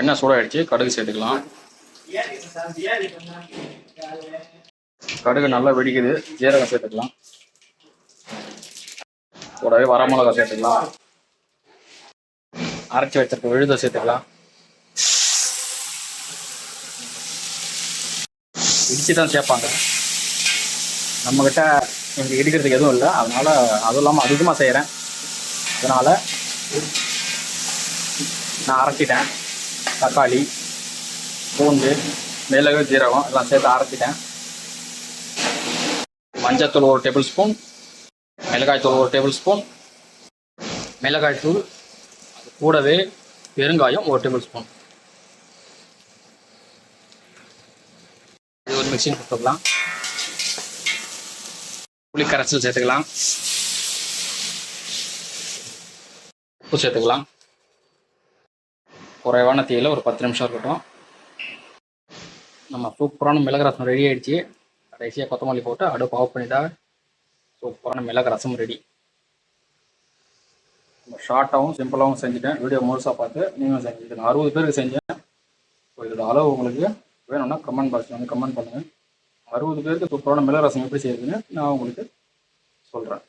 எண்ணெய் சூடாயிடுச்சு கடுகு சேர்த்துக்கலாம். கடுகு நல்லா வெடிக்குது ஜீரகம் சேர்த்துக்கலாம். கூடவே வரமிளகா சேர்த்துக்கலாம். அரைச்சி வச்சிருக்க விழுதை சேர்த்துக்கலாம். இடிச்சு தான் சேர்ப்பாங்க. நம்மக்கிட்ட இங்கே இடிக்கிறதுக்கு எதுவும் இல்லை. அதனால் அதுவும் இல்லாமல் அதிகமாக செய்கிறேன் அதனால் நான் அரைச்சிட்டேன். தக்காளி பூண்டு மிளகு ஜீரகம் எல்லாம் சேர்த்து அரைச்சிட்டேன். மஞ்சத்தூள் ஒரு டேபிள் ஸ்பூன் மிளகாய்த்தூள் ஒரு டேபிள் ஸ்பூன் மிளகாய்த்தூள் அது கூடவே பெருங்காயம் ஒரு டேபிள் ஸ்பூன் இது ஒரு மிக்சிங் கொடுத்துக்கலாம் புளி கரைச்சல் சேர்த்துக்கலாம். உப்பு சேர்த்துக்கலாம். குறைவான தீயில் ஒரு பத்து நிமிஷம் இருக்கட்டும். நம்ம சூப்பரான மிளகு ரசம் ரெடி ஆகிடுச்சு கடைசியாக கொத்தமல்லி போட்டு அடுப்பு ஆஃப் பண்ணிட்டா சூப்பரான மிளகு ரசம் ரெடி ஷார்ட்டாகவும் சிம்பிளாகவும் செஞ்சுட்டேன். வீடியோ முழுசாக பார்த்து நீங்களும் செஞ்சுக்கணும் அறுபது பேருக்கு செஞ்சேன். ஸோ இதோட அளவு உங்களுக்கு வேணும்னா கமெண்ட் பாக்ஸ் வந்து கமெண்ட் பண்ணுங்கள் அறுபது பேருக்கு சூப்பரான மிளகு ரசம் எப்படி செய்யுதுன்னு நான் உங்களுக்கு சொல்கிறேன்